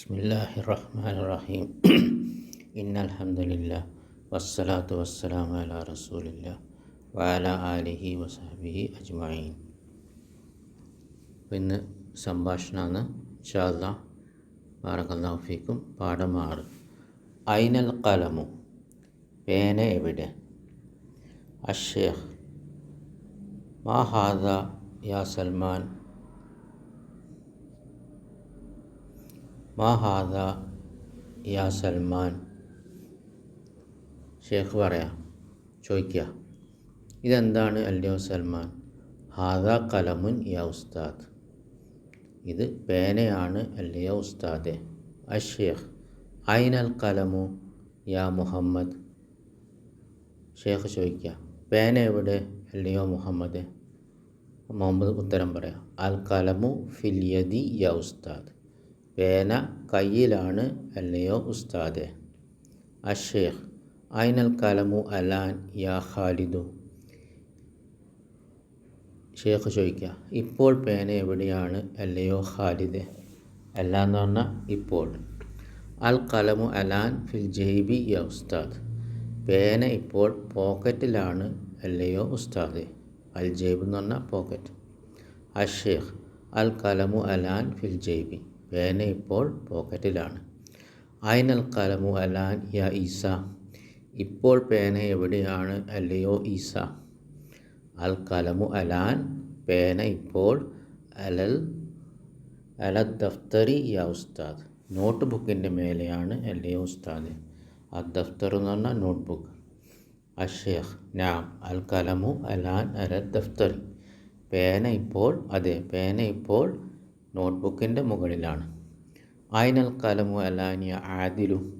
بسم الله الرحمن الرحيم إن الحمد لله والصلاة والسلام على رسول الله وعلى آله وصحبه أجمعين ഇന്ന് സംഭാഷണമാണ് ഇൻഷാല്ല ബാറക്കല്ലാഹു ഫീക്കും പാഠം ആറ് ഐനൽ കലമു പേന എവിടെ അഷേഖ് മാ ഹാദ യാ സൽമാൻ മാ ഹാദ യാ സൽമാൻ. ഷേഖ് പറയാം ചോദിക്കുക ഇതെന്താണ് അല്ലയോ സൽമാൻ? ഹാദ കലമുൻ യാ ഉസ്താദ്. ഇത് പേനയാണ് അല്ലയോ ഉസ്താദെ. അഷേഖ് ഐനൽ കലമു യാ മുഹമ്മദ്. ഷേഖ് ചോദിക്കുക പേന എവിടെ? അല്ലയോ മുഹമ്മദ്. മുഹമ്മദ് ഉത്തരം പറയാം അൽ കലമു ഫിൽ യദി യാ ഉസ്താദ്. പേന കയ്യിലാണ് അല്ലയോ ഉസ്താദ്? അഷേഖ് ഐനൽ കലമു അലാൻ യാ ഖാലിദു. ഷേഖ് ചോദിക്കുക ഇപ്പോൾ പേന എവിടെയാണ് അല്ലയോ ഖാലിദ്? അല്ല എന്ന് പറഞ്ഞാൽ ഇപ്പോൾ. അൽ കലമു അലാൻ ഫിൽ ജെയ്ബി യ ഉസ്താദ്. പേന ഇപ്പോൾ പോക്കറ്റിലാണ് അല്ലയോ ഉസ്താദ്? അൽ ജെയ്ബ് എന്ന് പറഞ്ഞാൽ പോക്കറ്റ്. അഷേഖ് അൽ കലമു അലാൻ ഫിൽ ജെയ്ബി. പേന ഇപ്പോൾ പോക്കറ്റിലാണ്. അയനൽ കലമു അലാൻ യ ഈസ. ഇപ്പോൾ പേന എവിടെയാണ്? അല്ലയോ ഈസ. അൽ കലമു അലാൻ പേന ഇപ്പോൾ അലൽ അല ദഫ്തറി യ ഉസ്താദ്. നോട്ട് ബുക്കിന്റെ മേലെയാണ്. അല്ലയോ ഉസ്താദ്. അൽ ദഫ്തർ എന്ന് പറഞ്ഞാൽ നോട്ട് ബുക്ക് അഷേഖ് നാം. അൽ കലമു അലാൻ അല ദഫ്തറി പേന ഇപ്പോൾ അതെ പേന ഇപ്പോൾ നോട്ട്ബുക്കിന്റെ മുകളിലാണ്. ഐനൽ കലമു അലാനിയ ആദിലു.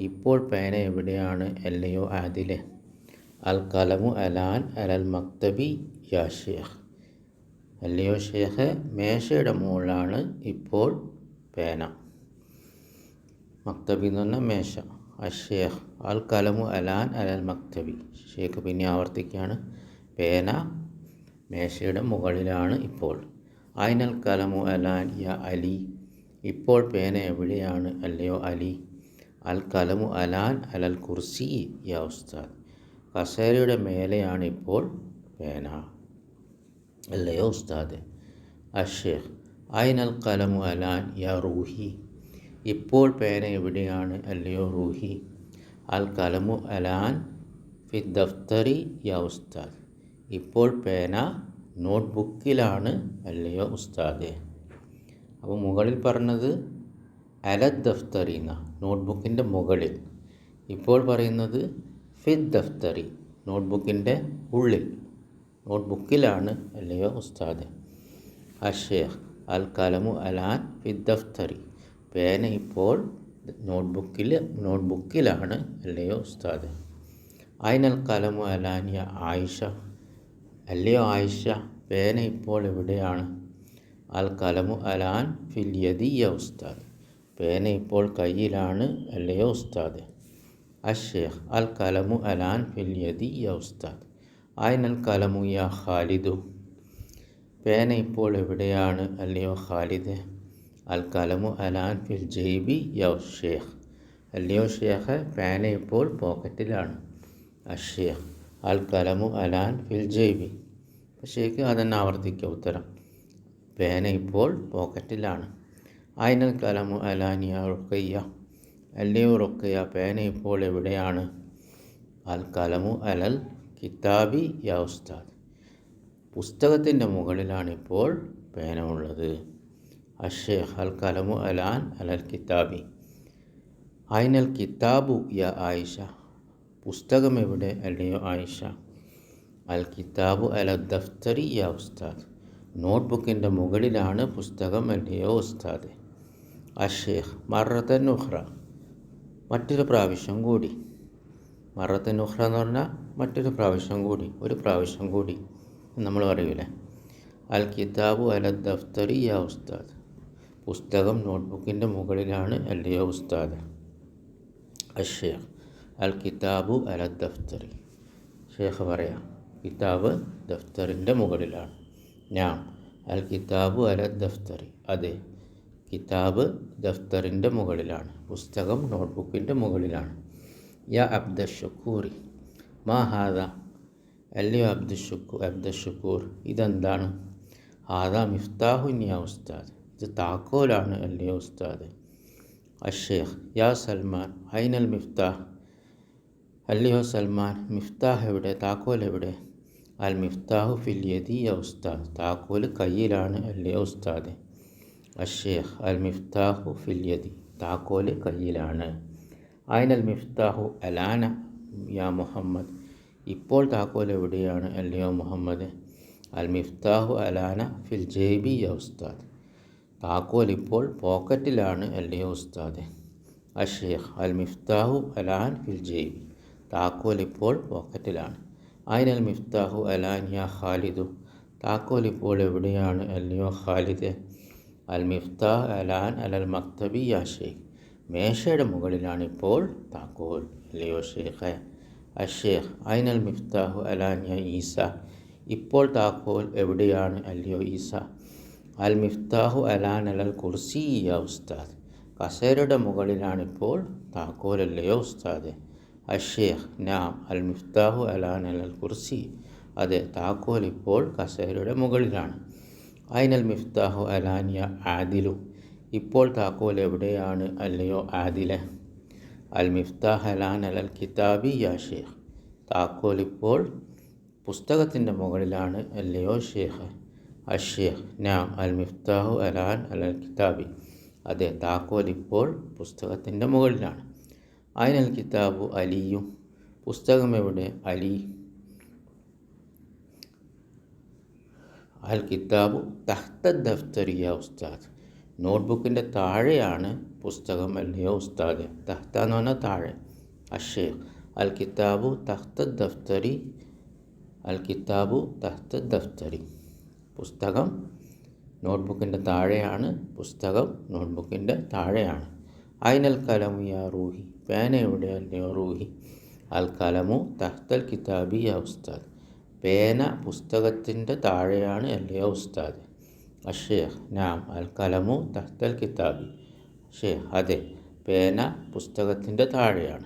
ഇപ്പോൾ പേന എവിടെയാണ്? അല്ലയോ ആദിലെ. അൽ കലമു അലാൻ അലൽ മക്തബി യാ ഷേഖ് അല്ലയോ ഷേഖ് മേശയുടെ മുകളിലാണ് ഇപ്പോൾ പേന. മക്തബി എന്ന് പറഞ്ഞാൽ മേശ. അഷേഖ് അൽ കലമു അലാൻ അലൽ മക്തബി. ഷേഖ് പിന്നെ ആവർത്തിക്കുകയാണ്. പേന മേശയുടെ മുകളിലാണ് ഇപ്പോൾ. ഐനൽ കലമു അലാൻ യ അലി. ഇപ്പോൾ പേന എവിടെയാണ്? അല്ലയോ അലി. അൽ കലമു അലാൻ അലൽ കുർസി യ ഉസ്താദ്. കസേരയുടെ മേലെയാണ് ഇപ്പോൾ പേന. അല്ലയോ ഉസ്താദ്. അഷേഖ് ഐനൽ കലമു അലാൻ യ റൂഹി. ഇപ്പോൾ പേന എവിടെയാണ്? അല്ലയോ റൂഹി. അൽ കലമു അലാൻ ഫി ദഫ്തറി യ ഉസ്താദ്. ഇപ്പോൾ പേന നോട്ട് ബുക്കിലാണ് അല്ലയോ ഉസ്താദെ? അപ്പോൾ മുകളിൽ പറഞ്ഞത് അല ദഫ്തറി എന്ന നോട്ട് ബുക്കിന്റെ മുകളിൽ. ഇപ്പോൾ പറയുന്നത് ഫിദ് ദഫ്തറി നോട്ട് ബുക്കിന്റെ ഉള്ളിൽ. നോട്ട് ബുക്കിലാണ് അല്ലയോ ഉസ്താദെ? അഷേഖ് അൽ കലമു അലാൻ ഫിദ് ദഫ്തറി പേന ഇപ്പോൾ നോട്ട് ബുക്കിൽ നോട്ട് ബുക്കിലാണ് അല്ലയോ ഉസ്താദെ? ഐനൽ കലമു അലാനിയ ആയിഷ അല്ലയോ ആയിഷ പേന ഇപ്പോൾ എവിടെയാണ്? അൽ കലമു അലാൻ ഫിൽ യദിയ ഉസ്താദ്. പേന ഇപ്പോൾ കയ്യിലാണ് അല്ലയോ ഉസ്താദ്? അഷേഖ് അൽ കലമു അലാൻ ഫിൽ യദിയ ഉസ്താദ്. ആയിനൽ കലമു യാ ഖാലിദു? പേന ഇപ്പോൾ എവിടെയാണ് അല്ലയോ ഖാലിദ്? അൽ കലമു അലാൻ ഫിൽ ജെയ്ബി യ ഷേഖ്. അല്ലയോ ഷേഖ് പേന ഇപ്പോൾ പോക്കറ്റിലാണ്. അഷേഖ് അൽ കലമു അലാൻ ഫിൽ ജൈബി ശരിക്കും അതന്നെ ആവർത്തിക്കുക ഉത്തരം. പേന ഇപ്പോൾ പോക്കറ്റിലാണ്. അയിനൽ കലമു അലാനിയ റുക്കയ്യ. അല്ലയോ റുക്കയ്യ പേന ഇപ്പോൾ എവിടെയാണ്? അൽ കലമു അലൽ കിതാബി യാ ഉസ്താദ്. പുസ്തകത്തിന്റെ മുകളിലാണ് ഇപ്പോൾ പേന ഉള്ളത്. അഷേഖ് അൽ കലമു അലാൻ അലൽ കിതാബി. അയിനൽ കിതാബു യ ആയിഷ. പുസ്തകം എവിടെ? അല്ലയോ ആയിഷ. അൽ കിതാബു അല ദഫ്തറി യ ഉസ്താദ്. നോട്ട് ബുക്കിന്റെ മുകളിലാണ് പുസ്തകം അല്ലയോ ഉസ്താദ്. അഷേഖ് മറത്തൻ ഉഹ്റ മറ്റൊരു പ്രാവശ്യം കൂടി. മറത്തൻ ഉഹ്റ എന്ന് പറഞ്ഞാൽ മറ്റൊരു പ്രാവശ്യം കൂടി ഒരു പ്രാവശ്യം കൂടി നമ്മൾ പറയൂലേ. അൽ കിതാബു അല ദഫ്തറി യ ഉസ്താദ്. പുസ്തകം നോട്ട്ബുക്കിന്റെ മുകളിലാണ് അല്ലയോ ഉസ്താദ്. അഷേഖ് അൽ കിതാബു അല ദഫ്തറി. ഷേഖ് പറയാം കിതാബ് ദഫ്തറിന്റെ മുകളിലാണ്. ഞാൻ അൽ കിതാബു അല ദഫ്തറി അതെ കിതാബ് ദഫ്തറിന്റെ മുകളിലാണ്. പുസ്തകം നോട്ട്ബുക്കിന്റെ മുകളിലാണ്. യാ അബ്ദുഷക്കൂറി മാ ഹാദ അല്ലയോ അബ്ദുഷക്കൂ അബ്ദുഷക്കൂർ ഇതെന്താണ്? ഹാദ മിഫ്താഹു യാ ഉസ്താദ് ഇത് താക്കോലാണ് അല്ലയോ ഉസ്താദ്. അഷേഖ് യാ സൽമാൻ ഐനൽ മിഫ്താഹ്? അല്ലയോ സൽമാൻ മിഫ്താഹ് എവിടെ? താക്കോൽ എവിടെ? അൽ മിഫ്താഹു ഫിൽ യദി ഉസ്താദ്. താക്കോൽ കയ്യിലാണ് അല്ലയോ ഉസ്താദ്? അഷേഖ് അൽ മിഫ്താഹു ഫിൽ യദി. താക്കോൽ കയ്യിലാണ്. ഐനൽ മിഫ്താഹു അലാന യാ മുഹമ്മദ്? ഇപ്പോൾ താക്കോൽ എവിടെയാണ് അല്ലയോ മുഹമ്മദ്? അൽ മിഫ്താഹു അലാന ഫിൽ ജേബി യ ഉസ്താദ്. താക്കോൽ ഇപ്പോൾ പോക്കറ്റിലാണ് അല്ലയോ ഉസ്താദ്? അഷേഖ് അൽ മിഫ്താഹു അലാൻ ഫിൽ ജേബി. താക്കോൽ ഇപ്പോൾ പോക്കറ്റിലാണ്. അയിനൽ മിഫ്താഹു അലാനിയ ഖാലിദു. താക്കോൽ ഇപ്പോൾ എവിടെയാണ്? അല്ലയോ ഖാലിദ്. അൽ മിഫ്താഹ് അലാൻ അലൽ മക്തബി യാ ഷെയ്ഖ്. മേശയുടെ മുകളിലാണ് ഇപ്പോൾ താക്കോൽ. അല്ലയോ ഷെയ്ഖ്. അഷേഖ് അയിനൽ മിഫ്താഹു അലാനിയ ഈസ. ഇപ്പോൾ താക്കോൽ എവിടെയാണ്? അല്ലയോ ഈസ. അൽ മിഫ്താഹു അലാൻ അലൽ കുർസി യാ ഉസ്താദ്. കസേരയുടെ മുകളിലാണിപ്പോൾ താക്കോൽ. അല്ലയോ ഉസ്താദ്. അഷേഖ് നാം അൽ മിഫ്താഹു അലാൻ അൽ കുർസി. അതെ താക്കോൽ ഇപ്പോൾ കസേരയുടെ മുകളിലാണ്. അയിനൽ മിഫ്താഹു അലാനിയ ആദിലു. ഇപ്പോൾ താക്കോൽ എവിടെയാണ് അല്ലയോ ആദിലെ? അൽ മിഫ്താഹ് അലാൻ അൽ കിതാബി യാ ഷേഖ്. താക്കോൽ ഇപ്പോൾ പുസ്തകത്തിന്റെ മുകളിലാണ് അല്ലയോ ഷേഖ്? അഷേഖ് നാം അൽ മിഫ്താഹു അലാൻ അൽ കിതാബി. അതെ താക്കോൽ ഇപ്പോൾ പുസ്തകത്തിന്റെ മുകളിലാണ്. അയിനൽ കിതാബു അലിയും. പുസ്തകം എവിടെ? അലി. അൽ കിതാബു തഹ്ത യാ ഉസ്താദ്. നോട്ട്ബുക്കിന്റെ താഴെയാണ് പുസ്തകം അല്ലയോ ഉസ്താദ്? തഹ്ത എന്ന് പറഞ്ഞാൽ താഴെ. അഷേഖ് അൽ കിതാബു തഹ്ത ദഫ്തരി. അൽ കിതാബു തഹ്ത ദഫ്തരി. പുസ്തകം നോട്ട്ബുക്കിന്റെ താഴെയാണ്. പുസ്തകം നോട്ട്ബുക്കിന്റെ താഴെയാണ്. അയിനൽ കലമു യാ റൂഹി പേന എവിടെ അല്ലയോ റൂഹി? അൽ കലമു തഹ്തൽ കിതാബി യാ ഉസ്താദ്. പേന പുസ്തകത്തിന്റെ താഴെയാണ് അല്ലയോ ഉസ്താദ്? അഷേഖ് നാം അൽ കലമു തഹ്തൽ കിതാബി. ഷേഖ് അതെ പേന പുസ്തകത്തിന്റെ താഴെയാണ്.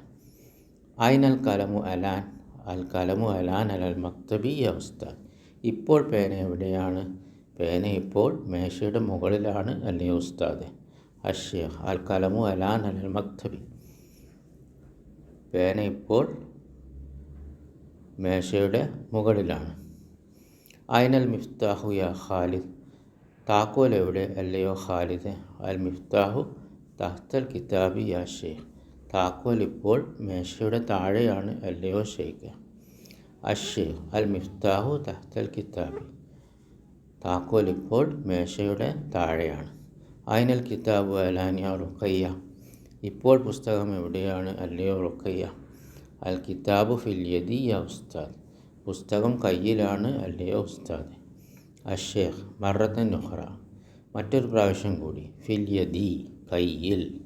അയിനൽ കലമു അലാൻ അൽ കലമു അലാൻ അലൽ മക്തബി യാ ഉസ്താദ്. ഇപ്പോൾ പേന എവിടെയാണ്? പേന ഇപ്പോൾ മേശയുടെ മുകളിലാണ് അല്ലയോ ഉസ്താദ്? അഷേഖ് അൽ കലമു അലാൻ അൽ മക്തബി. പേന ഇപ്പോൾ മേശയുടെ മുകളിലാണ്. അയനൽ മിഫ്താഹു യാ ഖാലിദ്. താക്കോൽ എവിടെ? അല്ലയോ ഖാലിദ്? അൽ മിഫ്താഹു തഹ്തൽ കിതാബി യാ ഷെയ്ഖ് താക്കോൽ ഇപ്പോൾ മേശയുടെ താഴെയാണ് അല്ലയോ ഷെയ്ഖ് അഷേഖ് അൽ മിഫ്താഹു തഹ്തൽ കിതാബി. താക്കോൽ ഇപ്പോൾ മേശയുടെ താഴെയാണ്. അയിനൽ കിതാബു അലാനിയ റുഖയ്യ. ഇപ്പോൾ പുസ്തകം എവിടെയാണ്? അല്ലയോ റുഖയ്യ. അൽ കിതാബു ഫിൽ യദി യാ ഉസ്താദ്. പുസ്തകം കയ്യിലാണ് അല്ലയോ ഉസ്താദ്. അഷേഖ് മറത്തൻ നുഹ്റ മറ്റൊരു പ്രാവശ്യം കൂടി. ഫിൽ യദി കയ്യിൽ.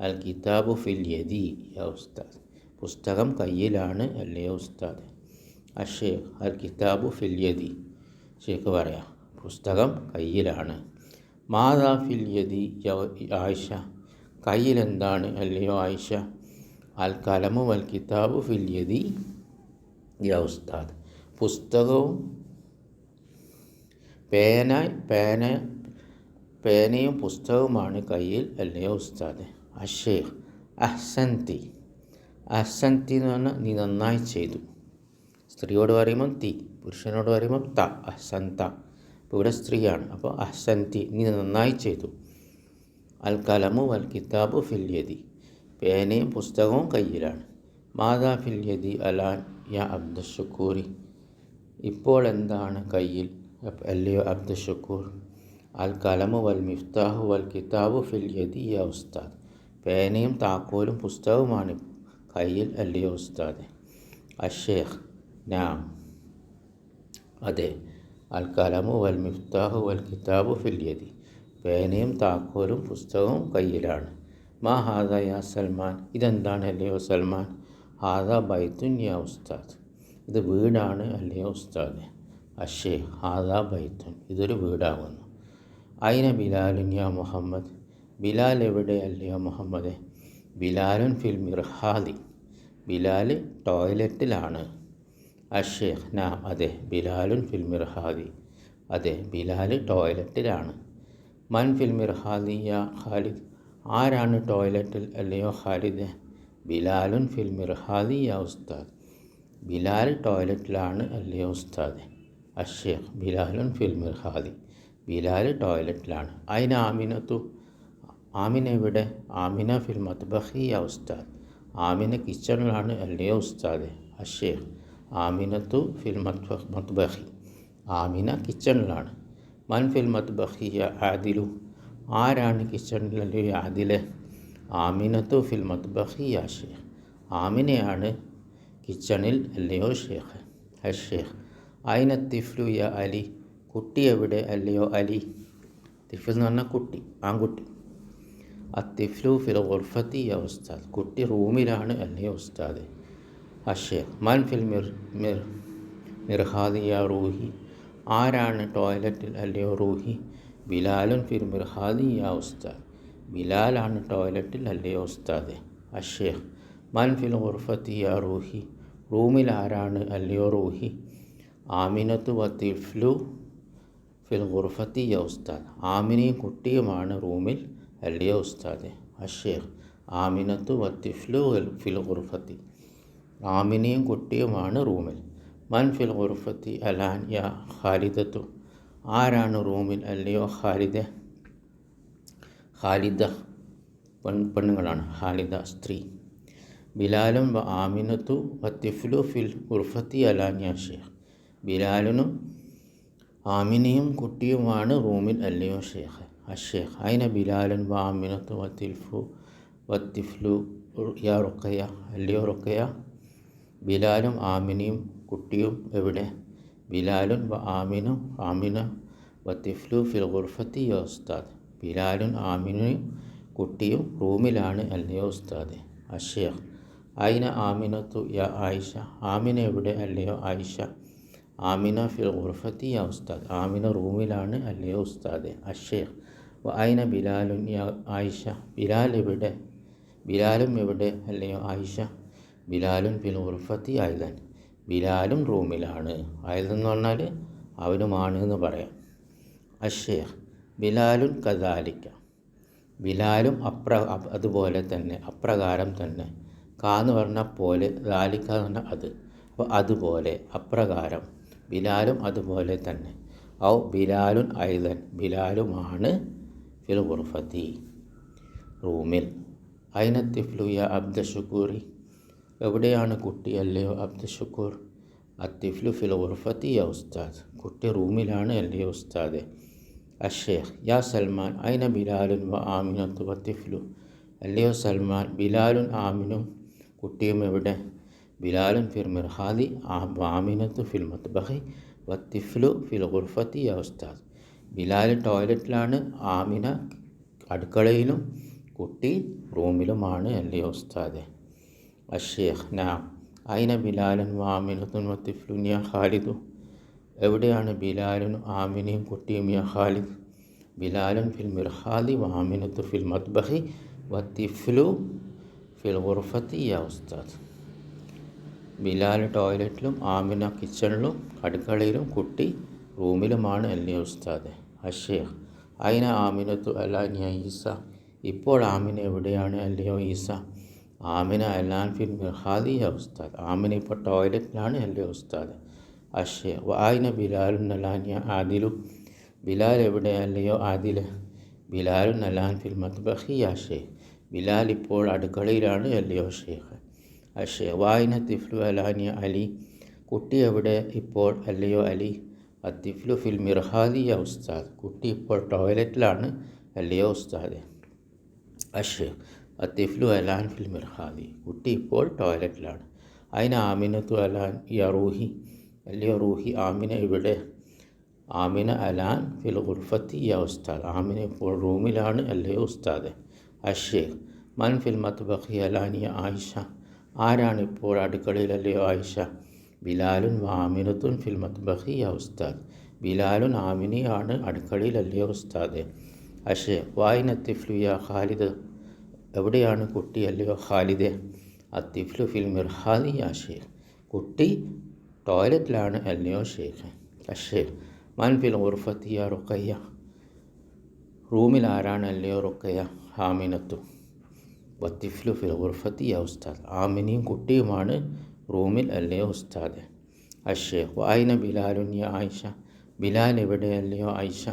അൽ കിതാബു ഫിൽ യദി യാ ഉസ്താദ്. പുസ്തകം കയ്യിലാണ് അല്ലയോ ഉസ്താദ്. അഷേഖ് അൽ കിതാബു ഫിൽ യദി. ഷേഖ് പറയാം പുസ്തകം കയ്യിലാണ്. മാതാ ഫിൽ യദി ആയിഷ. കയ്യിലെന്താണ് അല്ലയോ ആയിഷ? അൽ കലമു വൽ കിതാബു ഫിൽ യദി യ ഉസ്താദ്. പുസ്തകവും പേന പേന പേനയും പുസ്തകവുമാണ് കയ്യിൽ അല്ലയോ ഉസ്താദ്. അഷേഖ് അഹ്സന്തി അഹ്സന്തി എന്ന് പറഞ്ഞാൽ നീ നന്നായി ചെയ്തു. സ്ത്രീയോട് പറയുമ്പം തീ പുരുഷനോട് പറയുമ്പം ത അഹ്സന്ത ഇവിടെ സ്ത്രീയാണ്. അപ്പോൾ അഹ്സൻതി നീ നന്നായി ചെയ്തു. അൽ കലമു അൽ കിതാബു ഫില്യതി പേനയും പുസ്തകവും കയ്യിലാണ്. മാതാ ഫില്യതി അലാൻ യാ അബ്ദുഷക്കൂറി ഇപ്പോൾ എന്താണ് കയ്യിൽ? അല്ലയോ അബ്ദുഷക്കൂർ അൽ കലമു വൽ മിഫ്താഹു വൽ കിതാബു ഫില്യതി യാ ഉസ്താദ്. പേനയും താക്കോലും പുസ്തകവുമാണ് കയ്യിൽ അല്ലയോ ഉസ്താദ്? അഷേഖ് നാം. അതെ. അൽ വൽ മിഫ്താഹു വൽ കിതാബു ഫിൽ യദി പേനയും താക്കോലും പുസ്തകവും കയ്യിലാണ്. മാ ഹാദ യാ സൽമാൻ? ഇതെന്താണ് അല്ലയോ സൽമാൻ? ഹാദ ബൈത്തുൻ യാ ഉസ്താദ്. ഇത് വീടാണ് അല്ലയോ ഉസ്താദ്? അഷേ ഹാദ ബൈത്തുൻ. ഇതൊരു വീടാകുന്നു അയിന ബിലാലുൻ യാ മുഹമ്മദ്? ബിലാൽ എവിടെ അല്ലയോ മുഹമ്മദ്? ബിലാലുൻ ഫിൽ മിർഹാദി. ബിലാൽ ടോയ്ലറ്റിലാണ്. അഷേഖ് നാം അതെ ബിലാലുൻ ഫിൽ മിർഹാദി. അതെ ബിലാൽ ടോയ്ലറ്റിലാണ്. മൻ ഫിൽ മിർഹാദി യാ ഖാലിദ്. ആരാണ് ടോയ്ലറ്റിൽ അല്ലയോ ഖാലിദ്? ബിലാലുൻ ഫിൽ മിർഹാദി യാ ഉസ്താദ്. ബിലാൽ ടോയ്ലറ്റിലാണ് അല്ലയോ ഉസ്താദ്? അഷേഖ് ബിലാലുൻ ഫിൽ മിർഹാദി. ബിലാൽ ടോയ്ലറ്റിലാണ്. അതിന് ആമിനത്തു? ആമിന ഇവിടെ ആമിന ഫിൽ മത്ബഹിയ ഉസ്താദ്. ആമിന കിച്ചണിലാണ് അല്ലയോ ഉസ്താദ്? അഷേഖ് ആമിനത്തു ഫിൽ മത്ബഹ്. ആമിന കിച്ചണിലാണ്. മൻ ഫിൽ മത്ബഹി യാ ആദിലു. ആരാണ് കിച്ചണിൽ അല്ലയോ ആദിലെ? ആമിനത്തു ഫിൽ മത്ബഹി യാ ഷേഖ്. ആമിനയാണ് കിച്ചണിൽ അല്ലയോ ഷേഖ്? അഷേഖ് അയിന തിഫ്ലു യ അലി? കുട്ടി എവിടെ? അല്ലയോ അലി? തിഫിൽ എന്ന് പറഞ്ഞാൽ കുട്ടി ആൺകുട്ടി. അത്തിഫ്ലു ഫിൽ ഗുർഫത്തി യ ഉസ്താദ്. കുട്ടി റൂമിലാണ് അല്ലയോ ഉസ്താദ്. അഷേഖ് മൻഫിൽ മിർ മിർ മിർഹാദിയ റൂഹി. ആരാണ് ടോയ്ലറ്റിൽ അല്ലയോ റൂഹി? ബിലാലുൻ ഫിർ മിർഹാദിയ ഉസ്താദ്. ബിലാലാണ് ടോയ്ലറ്റിൽ അല്ലയോ ഉസ്താദ്? അഷേഖ് മൻഫിൽ ഉർഫത്തിയ റൂഹി. റൂമിൽ ആരാണ് അല്ലയോ റൂഹി? ആമിനത്തു വത്തിഫ്ലു ഫിൽ ഗുർഫത്തി യ ഉസ്താദ്. ആമിനയും കുട്ടിയുമാണ് റൂമിൽ അല്ലയോ ഉസ്താദ്. അഷേഖ് ആമിനത്തു വത്തിഫ്ലു ഫിൽ ഗുർഫത്തി ആമിനയും കുട്ടിയുമാണ് റൂമിൽ. മൻഫിൽ ഗുർഫത്തി അലാൻ യ ഖാലിദത്തു. ആരാണ് റൂമിൽ അല്ലയോ ഖാലിദ? ഖാലിദ പെൺ പെണ്ണുങ്ങളാണ്. ഖാലിദ സ്ത്രീ. ബിലാലും ആമിനത്തു വത്തിഫ്ലു ഫിൽ ഗുർഫത്തി അലാൻ യാ ഷേഖ് ബിലാലിനും ആമിനിയും കുട്ടിയുമാണ് റൂമിൽ അല്ലയോ ഷേഖ് അഷേഖ് അയിന ബിലാലൻ വാമിനത്ത് വത്തിൽഫു വത്തിഫ്ലു യാ റുക്കയ അല്ലയോ റുക്കയ ബിലാലും ആമിനിയും കുട്ടിയും എവിടെ? ബിലാലുൻ വ ആമിനും ആമിന വത്തിഫ്ലു ഫിൽ ഗുർഫത്തി യാ ഉസ്താദ്. ബിലാലും ആമിനയും കുട്ടിയും റൂമിലാണ് അല്ലയോ ഉസ്താദ്. അഷേഖ് അയിന ആമിനത്തു യ ആയിഷ? ആമിന എവിടെ? അല്ലയോ ആയിഷ. ആമിന ഫിൽ ഗുർഫത്തി യ ഉസ്താദ്. ആമിന റൂമിലാണ് അല്ലയോ ഉസ്താദ്. വ അയിന ബിലാലുൻ യ ആയിഷ? ബിലാൽ എവിടെ? ബിലാലും എവിടെ? അല്ലയോ ആയിഷ. ബിലാലുൻ ഫിൽ ഉർഫത്തി ആയുധൻ ബിലാലും റൂമിലാണ്. എന്ന് പറഞ്ഞാൽ അവനുമാണ് എന്ന് പറയാം. അഷേഖ് ബിലാലുൻ കദാലിക്ക. ബിലാലും അപ്ര അതുപോലെ തന്നെ അപ്രകാരം തന്നെ. കാന്ന് പറഞ്ഞ പോലെ ദാലിക്ക എന്ന് പറഞ്ഞാൽ അത്. അപ്പോൾ അതുപോലെ അപ്രകാരം. ബിലാലും അതുപോലെ തന്നെ. ഔ ബിലാലുൻ ഐതൻ ബിലാലുമാണ് ഫിൽ ഗുർഫത്തി റൂമിൽ. അയിനത്തിഫ്ലുയ അബ്ദ ഷുക്കൂറി എവിടെയാണ് കുട്ടി? അല്ലയോ അബ്ദുഷക്കൂർ? അത്തിഫ്ലു ഫിൽ ഉർഫത്തി യ ഉസ്താദ്. കുട്ടി റൂമിലാണ് അല്ലയോ ഉസ്താദ്? അഷേഖ് യാ സൽമാൻ അയിന ബിലാലുൻ വ ആമിനത്തു വത്തിഫ്ലു അല്ലയോ സൽമാൻ ബിലാലുൻ ആമിനും കുട്ടിയും എവിടെ? ബിലാലുൻ ഫിർ മിർഹാദി ആമിനത്തു ഫിൽ മത്ബഹി വത്തിഫ്ലു ഫിൽ ഉർഫത്തി യ ഉസ്താദ്. ബിലാൽ ടോയ്ലറ്റിലാണ് ആമിന അടുക്കളയിലും കുട്ടി റൂമിലുമാണ് അല്ലയോ ഉസ്താദ്? അഷേഖ് നാം. അയിന ബിലാലൻ വാമിനത്തും വത്തിഫ്ലുൻ യാ ഖാലിദു. എവിടെയാണ് ബിലാലും ആമിനയും കുട്ടിയും യാ ഖാലിദ്? ബിലാലുൻ ഫിൽ മിർഹാദി വാമിനത്തു ഫിൽ മത്ബഹി വത്തിഫ്ലു ഫിൽ ഗുർഫത്തി യാ ഉസ്താദ്. ബിലാൽ ടോയ്ലറ്റിലും ആമിന കിച്ചണിലും അടുക്കളയിലും കുട്ടി റൂമിലുമാണ് അല്ലയോ ഉസ്താദ്? അഷേഖ് അയിന ആമിനത്തു അലാനിയ ഈസ? ഇപ്പോൾ ആമിന എവിടെയാണ് അല്ലയോ ഈസ? ആമിന അലാൻ ഫിൽ മിർഹാദി യാ ഉസ്താദ്. ആമിന ഇപ്പോൾ ടോയ്ലറ്റിലാണ് എന്റെ ഉസ്താദ്. അഷേ വായിന ബിലാലും നലാനിയ ആദിലു. ബിലാൽ എവിടെ അല്ലയോ ആദിൽ. ബിലാലും നലാൻ ഫിൽ മത്ബഹി അഷേ ബിലാൽ ഇപ്പോൾ അടുക്കളയിലാണ് അല്ലയോ ഷേഖ് അഷേ വായിന തിഫ്ലു അലാനിയ അലി. കുട്ടി എവിടെ ഇപ്പോൾ അല്ലയോ അലി? അത്തിഫ്ലു ഫിൽ മിർഹാദി യാ ഉസ്താദ്. കുട്ടി ഇപ്പോൾ ടോയ്ലറ്റിലാണ് അല്ലയോ ഉസ്താദ്. അഷേ അത്തിഫ്ലു അലാൻ ഫിൽ മിർഹാദി. കുട്ടി ഇപ്പോൾ ടോയ്ലറ്റിലാണ്. അതിന് ആമിനത്തു അലാൻ യറൂഹി റൂഹി അല്ലയോ റൂഹി ആമിന ഇവിടെ ആമിന അലാൻ ഫിൽ ഗുർഫത്തി യാ ഉസ്താദ്. ആമിന ഇപ്പോൾ റൂമിലാണ് അല്ലയോ ഉസ്താദ്? അഷേഖ് മൻ ഫിൽ മത്ബഖി അലാനിയ ആയിഷ. ആരാണ് ഇപ്പോൾ അടുക്കളയിൽ അല്ലയോ ആയിഷ? ബിലാലുൻ ആമിനത്തുൻ ഫിൽ മത്ബഖി യാ ഉസ്താദ്. ബിലാലുൻ ആമിനിയാണ് അടുക്കളയിൽ അല്ലയോ ഉസ്താദ്? അഷേഖ് വായിനത്തിഫ്ലു യാ ഖാലിദ്? എവിടെയാണ് കുട്ടി അല്ലയോ ഖാലിദെ? അത്തിഫ്ലു ഫിൽ മിർഹാദി യാ ഷേഖ്. കുട്ടി ടോയ്ലറ്റിലാണ് അല്ലയോ ഷേഖ്? അഷേ മൻ ഫിൽ ഉർഫത്തി യാ റുക്കയ്യ റൂമിൽ ആരാണ് അല്ലയോ റുക്കയ്യ ഹാമിനത്തു. വത്തിഫ്ലു ഫിൽ ഉർഫത്തി യാ ഉസ്താദ്. ആമിനിയും കുട്ടിയുമാണ് റൂമിൽ അല്ലയോ ഉസ്താദ്. അഷേഖ് വായന ബിലാലുൻ ആയിഷ? ബിലാൽ എവിടെയല്ലയോ ആയിഷ?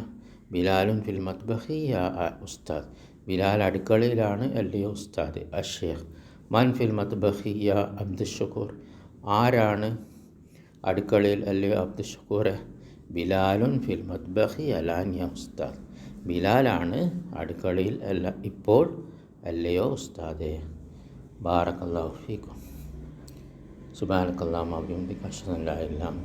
ബിലാലുൻ ഫിൽ മത്ബഹി യാ ഉസ്താദ്. ബിലാൽ അടുക്കളയിലാണ് അല്ലയോ ഉസ്താദ്. അഷേഖ് മൻ ഫിൽ മത്ബഹി യാ അബ്ദുഷക്കൂർ. ആരാണ് അടുക്കളയിൽ അല്ലയോ അബ്ദുഷക്കൂറെ? ബിലാലുൻ ഫിൽ മത്ബഹി അലാൻ യാ ഉസ്താദ്. ബിലാലാണ് അടുക്കളയിൽ അല്ല ഇപ്പോൾ അല്ലയോ ഉസ്താദെ. ബാറക്കല്ലാഹു ഫീക്കും. സുബാനക്കല്ലാമ അഭിമുഖിക്ക് അഷ്ഹദു അൻ ലാ ഇലാഹ